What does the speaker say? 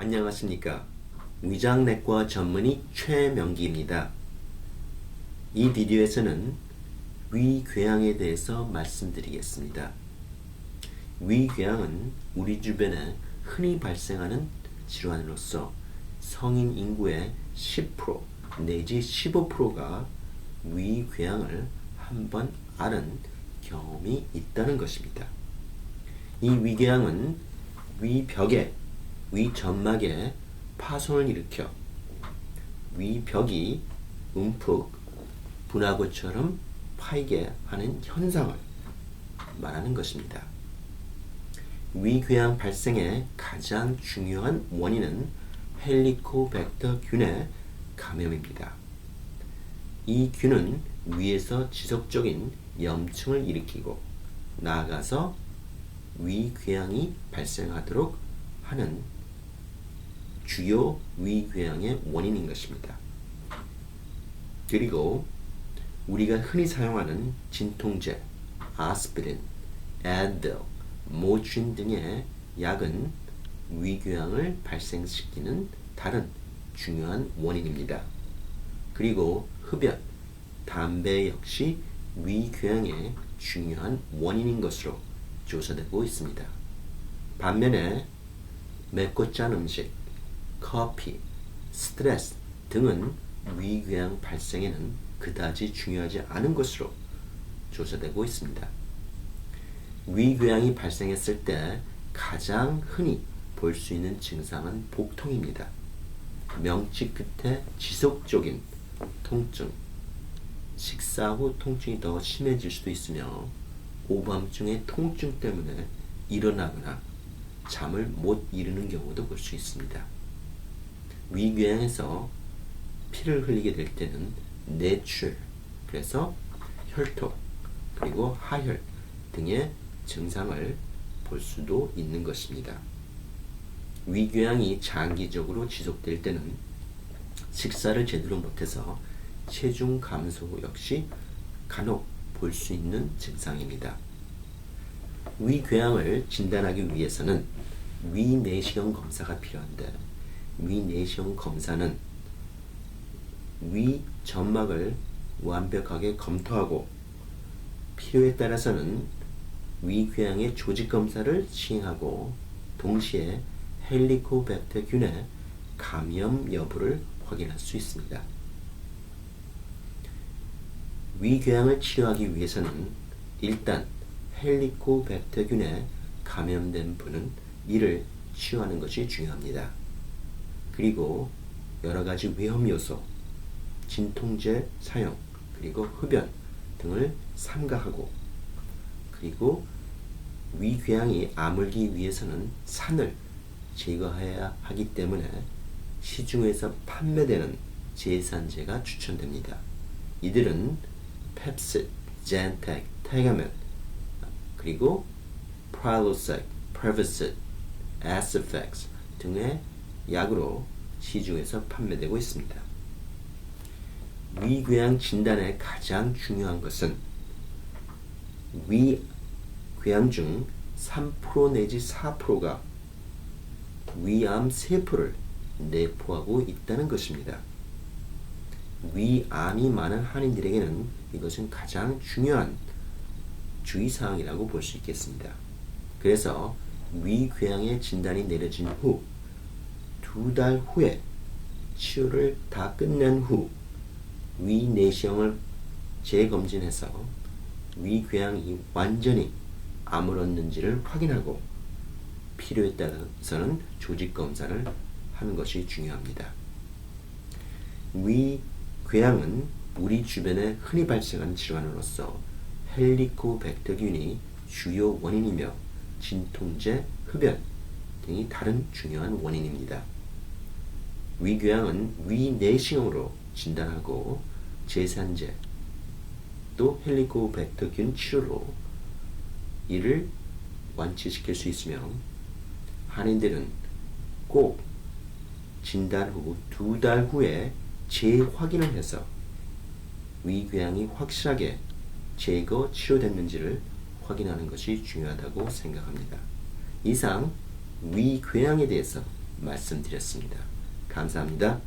안녕하십니까. 위장내과 전문의 최명기입니다. 이 비디오에서는 위궤양에 대해서 말씀드리겠습니다. 위궤양은 우리 주변에 흔히 발생하는 질환으로서 성인 인구의 10% 내지 15%가 위궤양을 한 번 앓은 경험이 있다는 것입니다. 이 위궤양은 위벽에 위점막에 파손을 일으켜 위벽이 움푹 분화구처럼 파이게 하는 현상을 말하는 것입니다. 위궤양 발생의 가장 중요한 원인은 헬리코백터 균의 감염입니다. 이 균은 위에서 지속적인 염증을 일으키고 나아가서 위궤양이 발생하도록 하는 주요 위궤양의 원인인 것입니다. 그리고 우리가 흔히 사용하는 진통제, 아스피린, 애들, 모트린 등의 약은 위궤양을 발생시키는 다른 중요한 원인입니다. 그리고 흡연, 담배 역시 위궤양의 중요한 원인인 것으로 조사되고 있습니다. 반면에 맵고 짠 음식, 커피, 스트레스 등은 위궤양 발생에는 그다지 중요하지 않은 것으로 조사되고 있습니다. 위궤양이 발생했을 때 가장 흔히 볼 수 있는 증상은 복통입니다. 명치 끝에 지속적인 통증, 식사 후 통증이 더 심해질 수도 있으며 오밤중에 통증 때문에 일어나거나 잠을 못 이루는 경우도 볼 수 있습니다. 위궤양에서 피를 흘리게 될 때는 내출, 그래서 혈통, 그리고 하혈 등의 증상을 볼 수도 있는 것입니다. 위궤양이 장기적으로 지속될 때는 식사를 제대로 못해서 체중 감소 역시 간혹 볼 수 있는 증상입니다. 위궤양을 진단하기 위해서는 위내시경 검사가 필요한데 위내시경 검사는 위 점막을 완벽하게 검토하고 필요에 따라서는 위궤양의 조직 검사를 시행하고 동시에 헬리코백터균의 감염 여부를 확인할 수 있습니다. 위궤양을 치료하기 위해서는 일단 헬리코백터균에 감염된 분은 이를 치유하는 것이 중요합니다. 그리고 여러 가지 위험 요소, 진통제 사용, 그리고 흡연 등을 삼가하고 그리고 위궤양이 아물기 위해서는 산을 제거해야 하기 때문에 시중에서 판매되는 제산제가 추천됩니다. 이들은 펩sid, 젠텍, 테가멘, 그리고 프랄로색, 프레비sid, 에스펙스 등의 약으로 시중에서 판매되고 있습니다. 위궤양 진단의 가장 중요한 것은 위궤양 중 3% 내지 4%가 위암 세포를 내포하고 있다는 것입니다. 위암이 많은 한인들에게는 이것은 가장 중요한 주의사항이라고 볼 수 있겠습니다. 그래서 위궤양의 진단이 내려진 후 두 달 후에 치료를 다 끝낸 후 위 내시경을 재검진해서 위궤양이 완전히 아물었는지를 확인하고 필요에 따라서는 조직 검사를 하는 것이 중요합니다. 위 궤양은 우리 주변에 흔히 발생하는 질환으로서 헬리코백터균이 주요 원인이며 진통제, 흡연 등이 다른 중요한 원인입니다. 위궤양은 위내시경으로 진단하고 제산제 또 헬리코백터균 치료로 이를 완치시킬 수 있으며 한인들은 꼭 진단 후 두 달 후에 재확인을 해서 위궤양이 확실하게 제거 치료됐는지를 확인하는 것이 중요하다고 생각합니다. 이상 위궤양에 대해서 말씀드렸습니다. 감사합니다.